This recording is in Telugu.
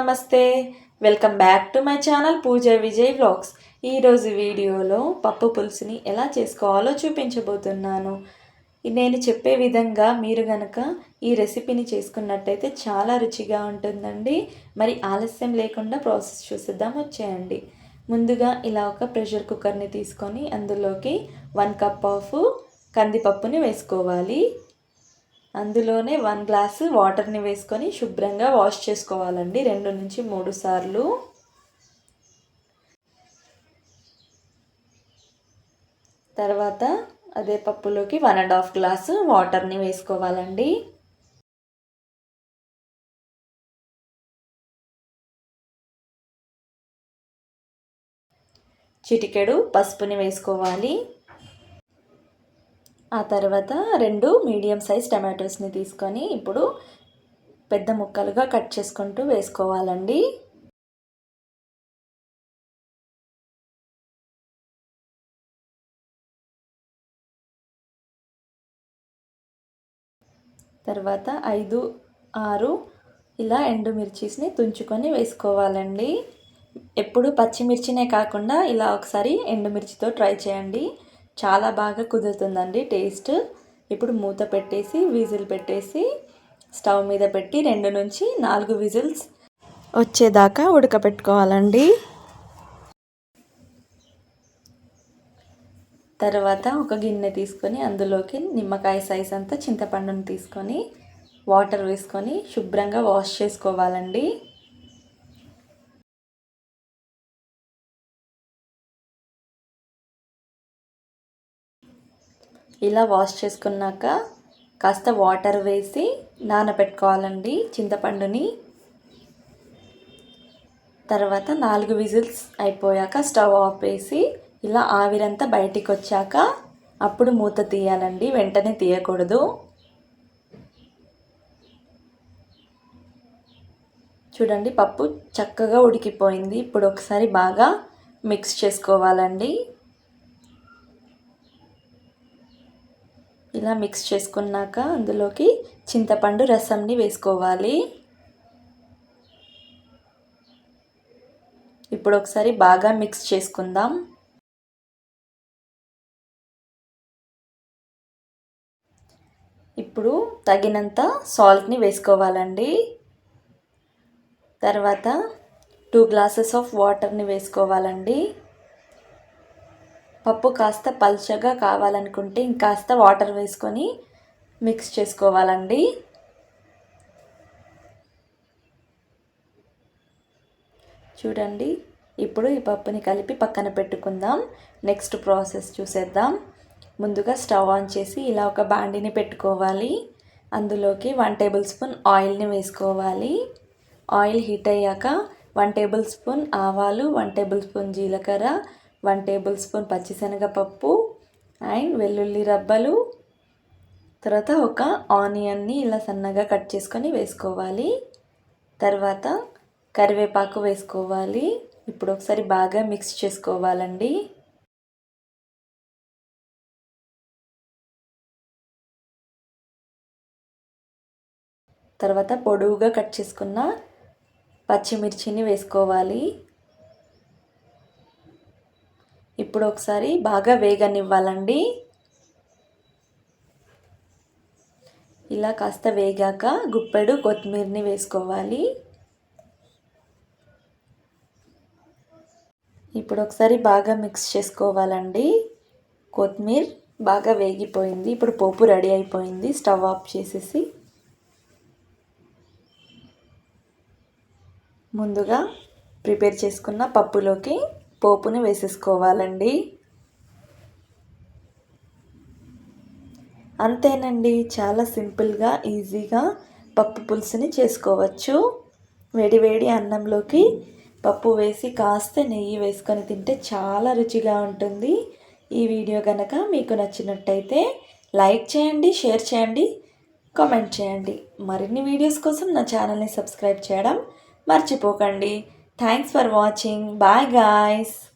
నమస్తే. Welcome back to my channel Pooja Vijay vlogs ఈరోజు వీడియోలో పప్పు పులుసుని ఎలా చేసుకోవాలో చూపించబోతున్నాను. నేను చెప్పే విధంగా మీరు గనక ఈ రెసిపీని చేసుకున్నట్టయితే చాలా రుచిగా ఉంటుందండి. మరి ఆలస్యం లేకుండా ప్రాసెస్ చూసిద్దాం వచ్చేయండి. ముందుగా ఇలా ఒక ప్రెషర్ కుక్కర్ని తీసుకొని అందులోకి వన్ కప్ ఆఫ్ కందిపప్పుని వేసుకోవాలి. అందులోనే వన్ గ్లాసు వాటర్ని వేసుకొని శుభ్రంగా వాష్ చేసుకోవాలండి. రెండు నుంచి మూడు సార్లు. తర్వాత అదే పప్పులోకి వన్ అండ్ హాఫ్ గ్లాసు వాటర్ని వేసుకోవాలండి. చిటికెడు పసుపుని వేసుకోవాలి. ఆ తర్వాత రెండు మీడియం సైజ్ టమాటోస్ని తీసుకొని ఇప్పుడు పెద్ద ముక్కలుగా కట్ చేసుకుంటూ వేసుకోవాలండి. తర్వాత ఐదు ఆరు ఇలా ఎండుమిర్చిస్ని తుంచుకొని వేసుకోవాలండి. ఎప్పుడు పచ్చిమిర్చినే కాకుండా ఇలా ఒకసారి ఎండుమిర్చితో ట్రై చేయండి. చాలా బాగా కుదురుతుందండి టేస్ట్. ఇప్పుడు మూత పెట్టేసి విజిల్ పెట్టేసి స్టవ్ మీద పెట్టి రెండు నుంచి నాలుగు విజిల్స్ వచ్చేదాకా ఉడకపెట్టుకోవాలండి. తర్వాత ఒక గిన్నె తీసుకొని అందులోకి నిమ్మకాయ సైజ్ అంతా చింతపండును తీసుకొని వాటర్ వేసుకొని శుభ్రంగా వాష్ చేసుకోవాలండి. ఇలా వాష్ చేసుకున్నాక కాస్త వాటర్ వేసి నానబెట్టుకోవాలండి చింతపండుని. తర్వాత నాలుగు విజిల్స్ అయిపోయాక స్టవ్ ఆఫ్ వేసి ఇలా ఆవిరంతా బయటికి వచ్చాక అప్పుడు మూత తీయాలండి వెంటనే తీయకూడదు. చూడండి పప్పు చక్కగా ఉడికిపోయింది. ఇప్పుడు ఒకసారి బాగా మిక్స్ చేసుకోవాలండి. ఇలా మిక్స్ చేసుకున్నాక అందులోకి చింతపండు రసంని వేసుకోవాలి. ఇప్పుడు ఒకసారి బాగా మిక్స్ చేసుకుందాం. ఇప్పుడు తగినంత సాల్ట్ని వేసుకోవాలండి. తర్వాత టూ గ్లాసెస్ ఆఫ్ వాటర్ని వేసుకోవాలండి. పప్పు కాస్త పల్చగా కావాలనుకుంటే ఇంకాస్త వాటర్ వేసుకొని మిక్స్ చేసుకోవాలండి. చూడండి ఇప్పుడు ఈ పప్పుని కలిపి పక్కన పెట్టుకుందాం. నెక్స్ట్ ప్రాసెస్ చూసేద్దాం. ముందుగా స్టవ్ ఆన్ చేసి ఇలా ఒక బాండిని పెట్టుకోవాలి. అందులోకి వన్ టేబుల్ స్పూన్ ఆయిల్ని వేసుకోవాలి. ఆయిల్ హీట్ అయ్యాక వన్ టేబుల్ స్పూన్ ఆవాలు వన్ టేబుల్ స్పూన్ జీలకర్ర వన్ టేబుల్ స్పూన్ పచ్చిశనగపప్పు అండ్ వెల్లుల్లి రబ్బలు. తర్వాత ఒక ఆనియన్ని ఇలా సన్నగా కట్ చేసుకొని వేసుకోవాలి. తర్వాత కరివేపాకు వేసుకోవాలి. ఇప్పుడు ఒకసారి బాగా మిక్స్ చేసుకోవాలండి. తర్వాత పొడవుగా కట్ చేసుకున్న పచ్చిమిర్చిని వేసుకోవాలి. ఇప్పుడు ఒకసారి బాగా వేగనివ్వాలండి. ఇలా కాస్త వేగాక గుప్పెడు కొత్తిమీరని వేసుకోవాలి. ఇప్పుడు ఒకసారి బాగా మిక్స్ చేసుకోవాలండి. కొత్తిమీర బాగా వేగిపోయింది. ఇప్పుడు పోపు రెడీ అయిపోయింది. స్టవ్ ఆఫ్ చేసేసి ముందుగా ప్రిపేర్ చేసుకున్న పప్పులోకి పోపుని వేసేసుకోవాలండి. అంతేనండి చాలా సింపుల్గా ఈజీగా పప్పు పులుసుని చేసుకోవచ్చు. వేడివేడి అన్నంలోకి పప్పు వేసి కాస్త నెయ్యి వేసుకొని తింటే చాలా రుచిగా ఉంటుంది. ఈ వీడియో కనుక మీకు నచ్చినట్టయితే లైక్ చేయండి షేర్ చేయండి కామెంట్ చేయండి. మరిన్ని వీడియోస్ కోసం నా ఛానల్ని సబ్స్క్రైబ్ చేయడం మర్చిపోకండి. Thanks for watching. Bye guys.